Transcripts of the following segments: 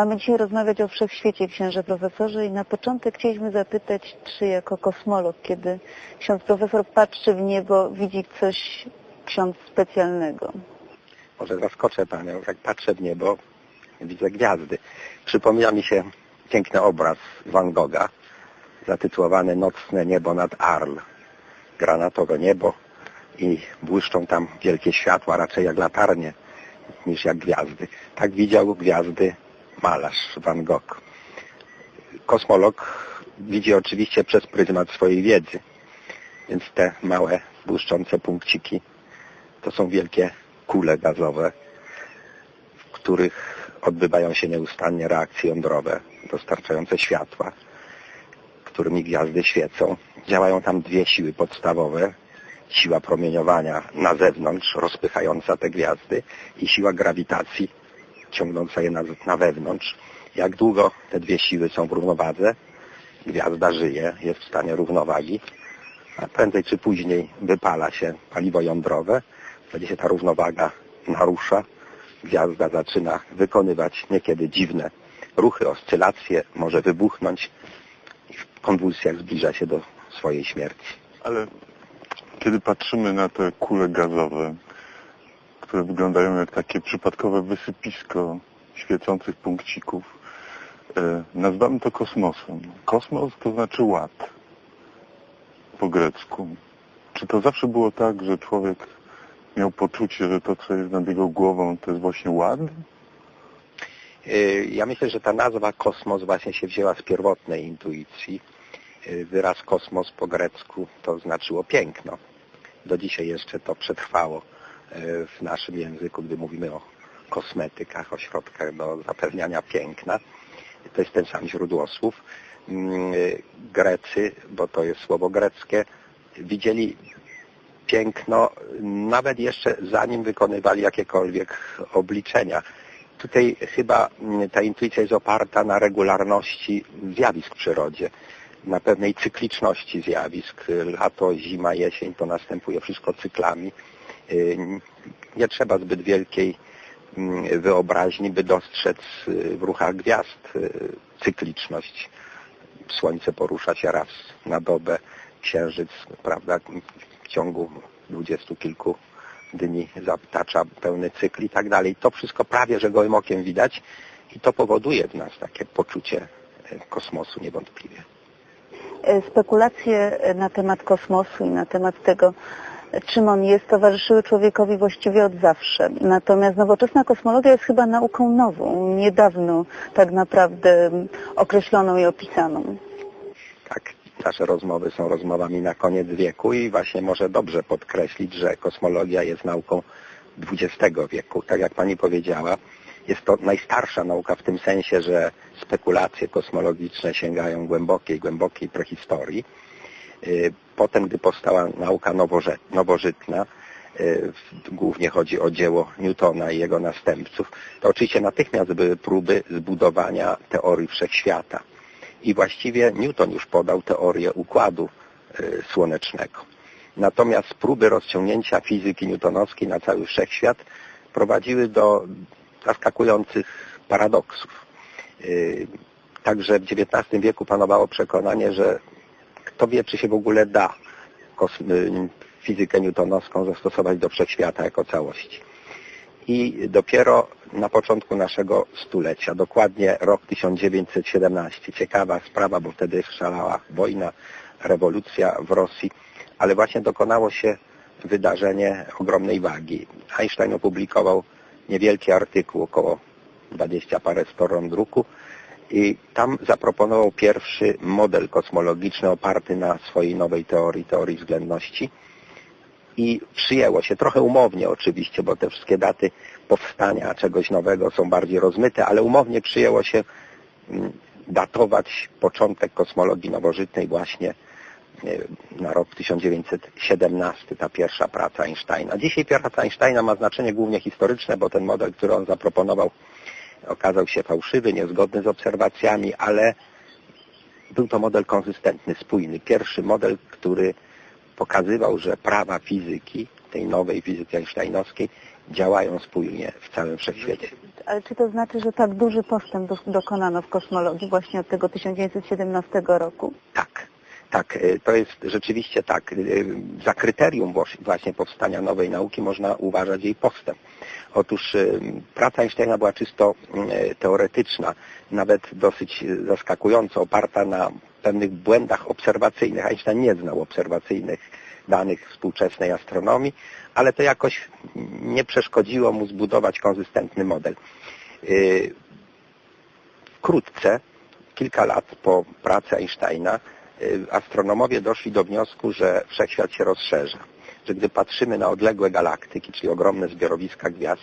Mamy dzisiaj rozmawiać o wszechświecie, księże profesorze, i na początek chcieliśmy zapytać, czy jako kosmolog, kiedy ksiądz profesor patrzy w niebo, widzi coś ksiądz specjalnego? Może zaskoczę Panią, jak patrzę w niebo, widzę gwiazdy. Przypomina mi się piękny obraz Van Gogha, zatytułowany Nocne niebo nad Arl. Granatowe niebo i błyszczą tam wielkie światła, raczej jak latarnie, niż jak gwiazdy. Tak widział gwiazdy malarz Van Gogh. Kosmolog widzi oczywiście przez pryzmat swojej wiedzy, więc te małe, błyszczące punkciki to są wielkie kule gazowe, w których odbywają się nieustannie reakcje jądrowe dostarczające światła, którymi gwiazdy świecą. Działają tam dwie siły podstawowe. Siła promieniowania na zewnątrz, rozpychająca te gwiazdy i siła grawitacji, ciągnąca je na, na wewnątrz. Jak długo te dwie siły są w równowadze, gwiazda żyje, jest w stanie równowagi, a prędzej czy później wypala się paliwo jądrowe, wtedy się ta równowaga narusza, gwiazda zaczyna wykonywać niekiedy dziwne ruchy, oscylacje, może wybuchnąć i w konwulsjach zbliża się do swojej śmierci. Ale kiedy patrzymy na te kule gazowe, które wyglądają jak takie przypadkowe wysypisko świecących punkcików, e, nazywamy to kosmosem. Kosmos to znaczy ład po grecku. Czy to zawsze było tak, że człowiek miał poczucie, że to, co jest nad jego głową, to jest właśnie ład? Yy, Ja myślę, że ta nazwa kosmos właśnie się wzięła z pierwotnej intuicji. Yy, Wyraz kosmos po grecku to znaczyło piękno. Do dzisiaj jeszcze to przetrwało w naszym języku, gdy mówimy o kosmetykach, o środkach do zapewniania piękna. To jest ten sam źródłosłów. Yy, Grecy, bo to jest słowo greckie, widzieli piękno nawet jeszcze zanim wykonywali jakiekolwiek obliczenia. Tutaj chyba mm, ta intuicja jest oparta na regularności zjawisk w przyrodzie, na pewnej cykliczności zjawisk. Lato, zima, jesień to następuje wszystko cyklami. Nie trzeba zbyt wielkiej mm, wyobraźni, by dostrzec yy, w ruchach gwiazd yy, cykliczność. Słońce porusza się raz na dobę, księżyc, prawda, w ciągu dwudziestu kilku dni zatacza pełny cykl i tak dalej. To wszystko prawie, że gołym okiem widać i to powoduje w nas takie poczucie e, kosmosu niewątpliwie. E, Spekulacje na temat kosmosu i na temat tego, czym on jest, towarzyszyły człowiekowi właściwie od zawsze. Natomiast nowoczesna kosmologia jest chyba nauką nową, niedawno tak naprawdę określoną i opisaną. Tak, nasze rozmowy są rozmowami na koniec wieku i właśnie może dobrze podkreślić, że kosmologia jest nauką XX wieku. Tak jak Pani powiedziała, jest to najstarsza nauka w tym sensie, że spekulacje kosmologiczne sięgają głębokiej, głębokiej prehistorii. Potem, gdy powstała nauka nowożytna, w- głównie chodzi o dzieło Newtona i jego następców, to oczywiście natychmiast były próby zbudowania teorii wszechświata. I właściwie Newton już podał teorię układu y, słonecznego. Natomiast próby rozciągnięcia fizyki newtonowskiej na cały wszechświat prowadziły do zaskakujących paradoksów. Y, Także w XIX wieku panowało przekonanie, że kto wie, czy się w ogóle da y, fizykę newtonowską zastosować do wszechświata jako całości. I dopiero na początku naszego stulecia, dokładnie rok 1917, ciekawa sprawa, bo wtedy szalała wojna, rewolucja w Rosji, ale właśnie dokonało się wydarzenie ogromnej wagi. Einstein opublikował niewielki artykuł, około 20 parę stron druku i tam zaproponował pierwszy model kosmologiczny oparty na swojej nowej teorii, teorii względności i przyjęło się, trochę umownie oczywiście, bo te wszystkie daty powstania czegoś nowego są bardziej rozmyte, ale umownie przyjęło się mm, datować początek kosmologii nowożytnej właśnie e, na rok 1917, ta pierwsza praca Einsteina. Dzisiaj praca Einsteina ma znaczenie głównie historyczne, bo ten model, który on zaproponował, okazał się fałszywy, niezgodny z obserwacjami, ale był to model konzystentny, spójny. Pierwszy model, który pokazywał, że prawa fizyki, tej nowej fizyki einsteinowskiej, działają spójnie w całym wszechświecie. Ale czy to znaczy, że tak duży postęp do, dokonano w kosmologii właśnie od tego 1917 roku? Tak, tak, y, to jest rzeczywiście tak. Y, Za kryterium właśnie powstania nowej nauki można uważać jej postęp. Otóż y, praca Einsteina była czysto y, teoretyczna, nawet dosyć zaskakująco oparta na pewnych błędach obserwacyjnych. Einstein nie znał obserwacyjnych danych współczesnej astronomii, ale to jakoś nie przeszkodziło mu zbudować konzystentny model. Wkrótce, kilka lat po pracy Einsteina, astronomowie doszli do wniosku, że wszechświat się rozszerza. Że gdy patrzymy na odległe galaktyki, czyli ogromne zbiorowiska gwiazd,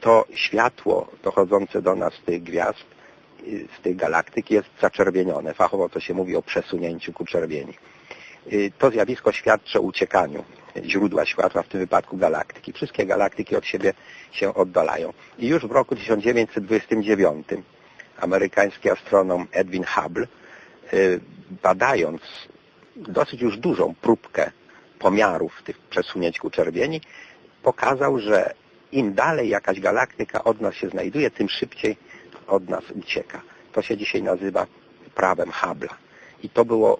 to światło dochodzące do nas z tych gwiazd, y, z tych galaktyk jest zaczerwienione. Fachowo to się mówi o przesunięciu ku czerwieni. Y, To zjawisko świadczy o uciekaniu źródła światła, w tym wypadku galaktyki. Wszystkie galaktyki od siebie się oddalają. I już w roku 1929 amerykański astronom Edwin Hubble, y, badając dosyć już dużą próbkę pomiarów tych przesunięć ku czerwieni, pokazał, że im dalej jakaś galaktyka od nas się znajduje, tym szybciej od nas ucieka. To się dzisiaj nazywa prawem Hubble'a. I to było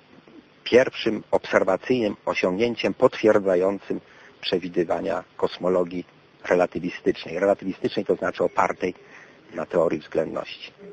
pierwszym obserwacyjnym osiągnięciem potwierdzającym przewidywania kosmologii relatywistycznej. Relatywistycznej to znaczy opartej na teorii względności.